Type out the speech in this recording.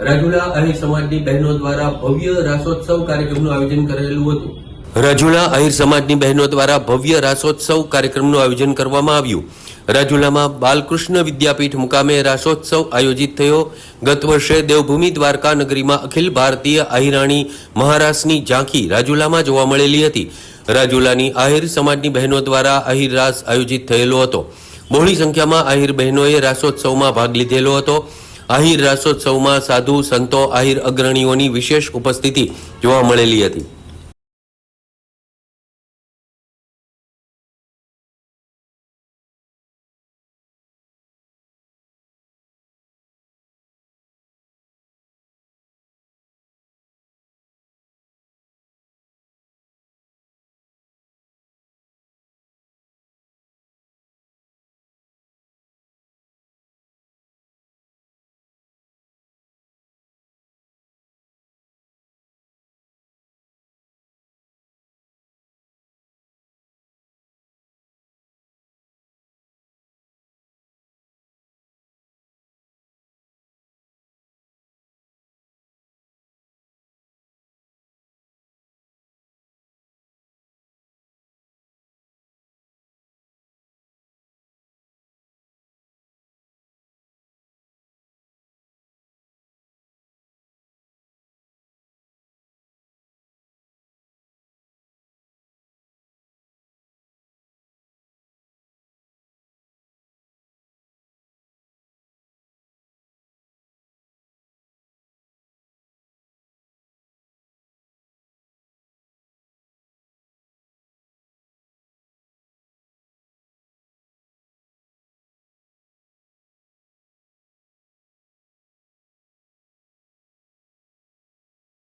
રાજુલા અહીર સમાજની બહેનો દ્વારા ભવ્ય રાસોત્સવ કાર્યક્રમનું આયોજન કરેલું હતું. રાજુલા અહીર સમાજની બહેનો દ્વારા ભવ્ય રાસોત્સવ કાર્યક્રમનું આયોજન કરવામાં આવ્યું. રાજુલામાં બાલકૃષ્ણ વિદ્યાપીઠ મુકામે રાસોત્સવ આયોજિત થયો. ગત વર્ષે દેવભૂમિ દ્વારકા નગરીમાં અખિલ ભારતીય આહિરાણી મહારાસની ઝાંખી રાજુલામાં જોવા મળેલી હતી. રાજુલાની આહિર સમાજની બહેનો દ્વારા આહિર રાસ આયોજિત થયેલો હતો. બહોળી સંખ્યામાં આહિર બહેનોએ રાસોત્સવમાં ભાગ લીધેલો હતો. આહિર રાસોત્સવમાં સાધુ સંતો આહિર અગ્રણીઓની વિશેષ ઉપસ્થિતિ જોવા મળેલી હતી.